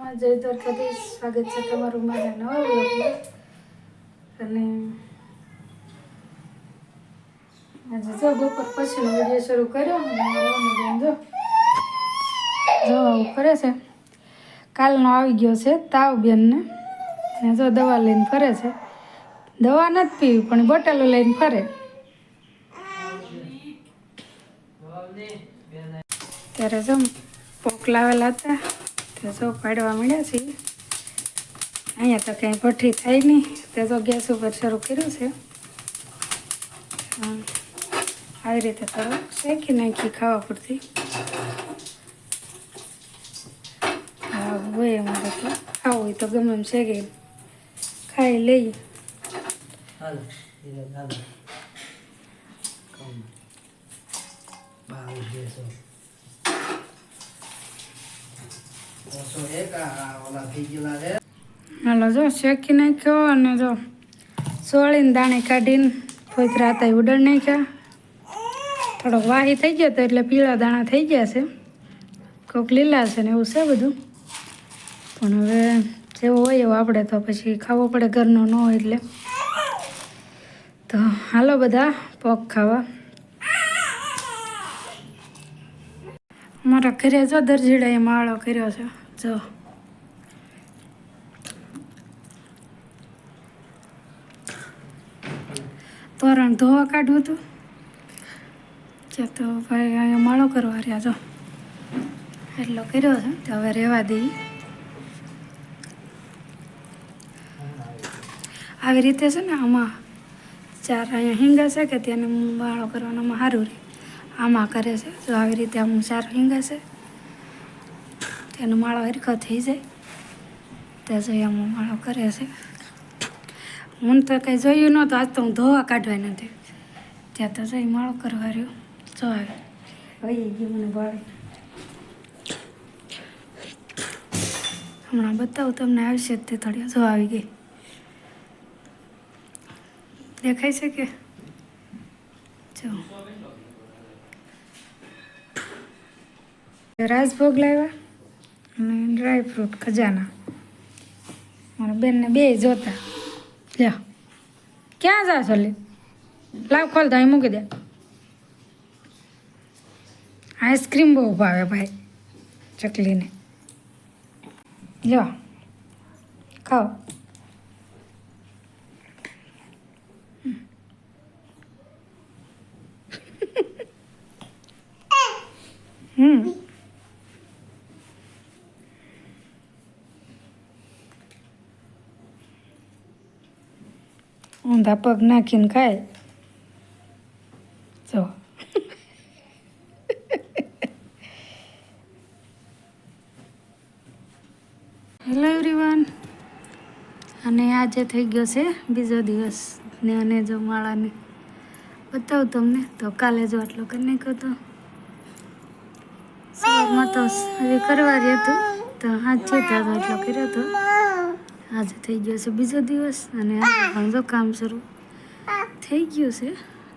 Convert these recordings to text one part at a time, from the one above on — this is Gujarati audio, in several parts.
સીતારામમાં જય દ્વારકાથી સ્વાગત છે તમારું મારા નવા અને આજે જો બપોર પછીનો વીડિયો શરૂ કર્યો બેન જો કરે છે કાલનો આવી ગયો છે તાવ બેનને ને જો દવા લઈને ફરે છે દવા નથી પીવી પણ બોટલો લઈને ફરે ત્યારે જો પોક લાવેલા હતા તે જો પાડવા મળ્યા છીએ અહીંયા તો કંઈ ભઠ્ઠી થાય નહીં. તે તો ગેસ ઉપર શરૂ કર્યું છે. આવી રીતે તો શેકી નાખી ખાવા પૂરતી. હોય અમારે તો. ખાવું હોય તો ગમે એમ શેકી. ખાઈ લઈ. હાલો ધીરે હાલો, જો શેકી નાખ્યો અને જો સોળીને દાણે કાઢીને ફોતરા હતા ઉડણ નાખ્યા. થોડોક વાહી થઈ ગયો તો એટલે પીળા દાણા થઈ ગયા છે. કોક લીલા છે ને એવું છે બધું. પણ હવે જેવો હોય એવો આપણે તો પછી ખાવો પડે ઘરનો ન હોય એટલે. તો હાલો બધા, પોક ખાવા. મારા ઘરે જો દરજીડાએ માળો કર્યો છે. જો. તોરણ ધોવા કાઢવું હતું. કે તો ભાઈ અહીંયા માળો કરવા રહ્યા જો એટલો કર્યો છે. તો હવે રહેવા દઈએ આવી રીતે છે ને આમાં ચાર અહીંયા હિંગા છે કે તેને માળો કરવાનામાં સારું રહે. આમાં કરે છે. જો આવી રીતે આમ ચાર હિંગા છે તેનો માળો હરખો થઈ જાય. તે જોઈ આમ માળો કરે છે. હું તો કંઈ જોયું નહોતું આજ તો હું ધોવા કાઢવા નથી. ત્યાં તો જઈ માળો કરવા રહ્યો. જો આવે. વહી ગયું મને બાળી હમણાં બતાવું તમને આવશે તે થોડી જો આવી ગઈ. દેખાય છે કે? જો. રાજભોગ લાવ્યા અને ડ્રાય ફ્રૂટ, ખજાના. મારા બેનને બે જોતા. લ્યો. ક્યાં જા છો લે લાવ ખોલ તો અહીં મૂકી દે. આઈસ્ક્રીમ બહુ ભાવે ભાઈ, ચકલીને. લ્યો. ખાઓ. હમ. ઊંધા પગ નાખીને ખાય. જો. હેલો એવરીવન અને આજે થઈ ગયો છે બીજો દિવસ. ને અને જો માળાને બતાવું તમને. તો કાલે જો આટલો કરી નાખ્યો તો. સવારમાં તો હજી કરવા રહ્યો હતો. તો હાથ છે તો એટલો કર્યો હતો આજે થઈ ગયો છે બીજો દિવસ અને પણ જો કામ શરૂ થઈ ગયું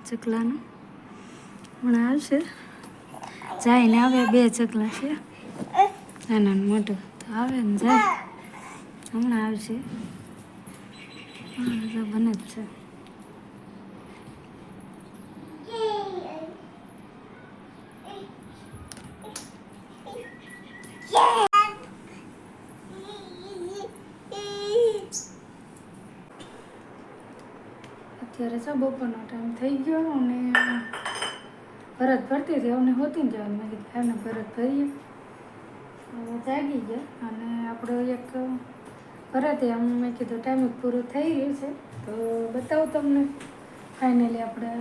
છે ચકલાનું. હમણાં આવશે. જાય ને આવે બે ચકલા છે. નાના મોટો. તો આવે ને જાય હમણાં આવશે. તો બને જ છે અત્યારે છે બપોરનો ટાઈમ થઈ ગયો અને ભરત ભરતી હતી, અમને હોતી ને જવાનું. મેં કીધું એમને ભરત ભરીએ જાગી ગયા અને આપણો એક ભરત એમ મેં કીધું ટાઈમ પૂરું થઈ ગયું છે. તો બતાવું તમને ફાઇનલી આપણે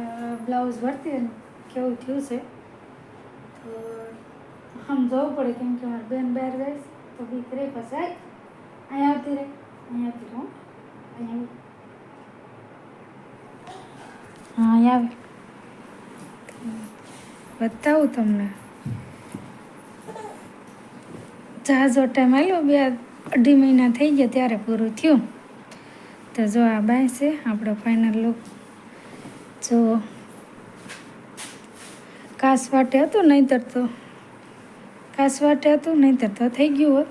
બ્લાઉઝ ભરતી કેવું થયું છે. તો આમ જવું પડે, કેમ કે મારી બેન બહાર ગઈ તો બીક રે, પછી અહીંયા આવતી રહે અહીંયા આવતી રહે. અહીંયા. હા આવે બતાવું તમને. જહાજો ટાઈમ આવ્યો બે અઢી મહિના થઈ ગયા ત્યારે પૂરું થયું. તો જો આ બાય છે, આપણો ફાઇનલ લુક જો કાસ વાટે હતું, નહીંતર તો કાસ વાટે હતું, નહીંતર તો થઈ ગયું હોત.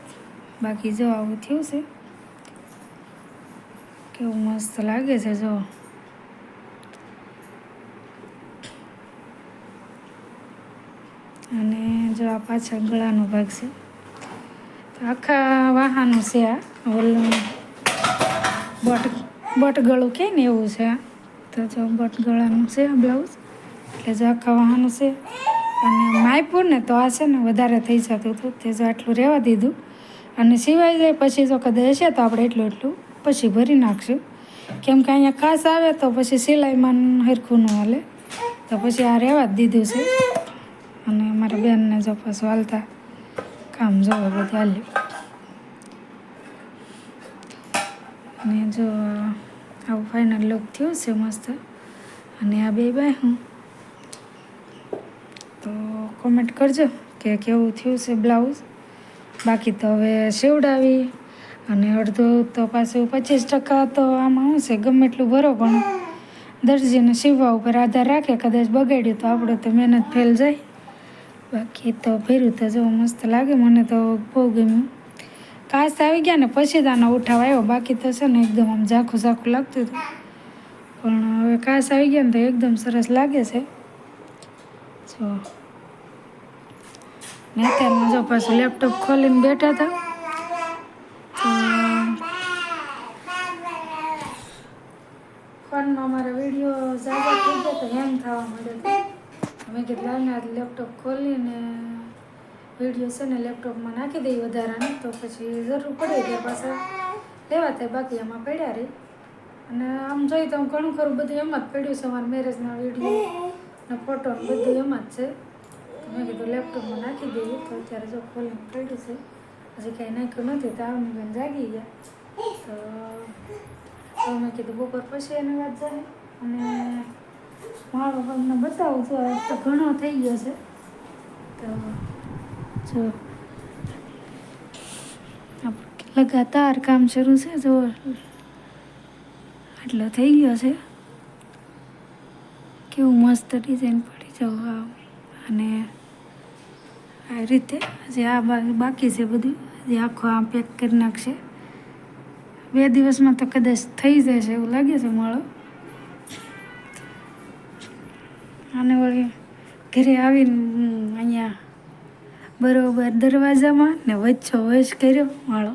બાકી જો આવું થયું છે. કેવું મસ્ત લાગે છે, જો. અને જો આ પાછળ ગળાનો ભાગ છે, તો આખા વાહાનું છે આ. ઓલું બટ બટ ગળું કહે ને એવું છે તો જો બટ ગળાનું છે આ બ્લાઉઝ. એટલે જો આખા વાહાનું છે. અને માયપુર ને તો આ છે ને વધારે થઈ જતું હતું. તે જો આટલું રહેવા દીધું. અને સિવાય જાય પછી જો કદાચ હશે તો આપણે એટલું એટલું પછી ભરી નાખશું. કેમ કે અહીંયા ખાસ આવે તો પછી સિલાઈમાં હરખું ન હાલે. તો પછી આ રહેવા જ દીધું છે. મારા બેનને જો પાછું હાલતા કામ જોવે બધું હાલ્યું. અને જો આવું ફાઇનલ લુક થયું છે મસ્ત. અને આ બે બાય હું. તો કોમેન્ટ કરજો કે કેવું થયું છે બ્લાઉઝ બાકી તો હવે સીવડાવી અને અડધું તો પાછું પચીસ ટકા તો આમાં શું છે ગમે એટલું ભરો, પણ દરજીને સીવવા ઉપર આધાર રાખે, કદાચ બગાડ્યું તો આપણે તો મહેનત ફેલ જાય. બાકી તો ભર્યું તો જો મસ્ત લાગે, મને તો બહુ ગમ્યું. કાચ આવી ગયા ને પછી જ ઉઠાવ આવ્યો. બાકી તો છે ને એકદમ આમ ઝાખું ઝાખું લાગતું હતું. પણ હવે કાચ આવી ગયા ને તો એકદમ સરસ લાગે છે. જો. ને અત્યારમાં જો પાછું લેપટોપ ખોલીને બેઠા હતા. ફોનમાં અમારા વીડિયો ઝાઝા થઈ ગયા તો હેંગ થવા માંડ્યો અમે કીધું લાવને આ લેપટોપ ખોલીને વીડિયો છે ને લેપટોપમાં નાખી દઈએ વધારાની, તો પછી જરૂર પડે ત્યાં પાછા લેવા થાય, બાકી એમાં પડ્યા રહી અને આમ જોઈ તો ઘણું ખરું, બધું એમાં જ પડ્યું છે, અમારા મેરેજના વીડિયો ને ફોટો બધું એમાં જ છે. મેં કીધું લેપટોપમાં નાખી દઈએ, તો અત્યારે જો ખોલીને પડ્યું છે. હજી કાંઈ નાખ્યું નથી, તો આમ બેન જાગી ગયા. તો મેં કીધું બપોર પછી એની વાત જાય અને મારો તમને બતાવું છું તો ઘણો થઈ ગયો છે. તો જો. લગાતાર કામ શરૂ છે, જો. આટલો થઈ ગયો છે. કેવું મસ્ત ડિઝાઇન પડી જાવ અને આ રીતે હજી આ બાકી છે બધું હજી આખો આ પેક કરી નાખશે. બે દિવસમાં તો કદાચ થઈ જશે એવું લાગે છે, માળો. અને વળી ઘરે આવીને અહીંયા બરોબર દરવાજામાં ને વચ્ચો વચ કર્યો માળો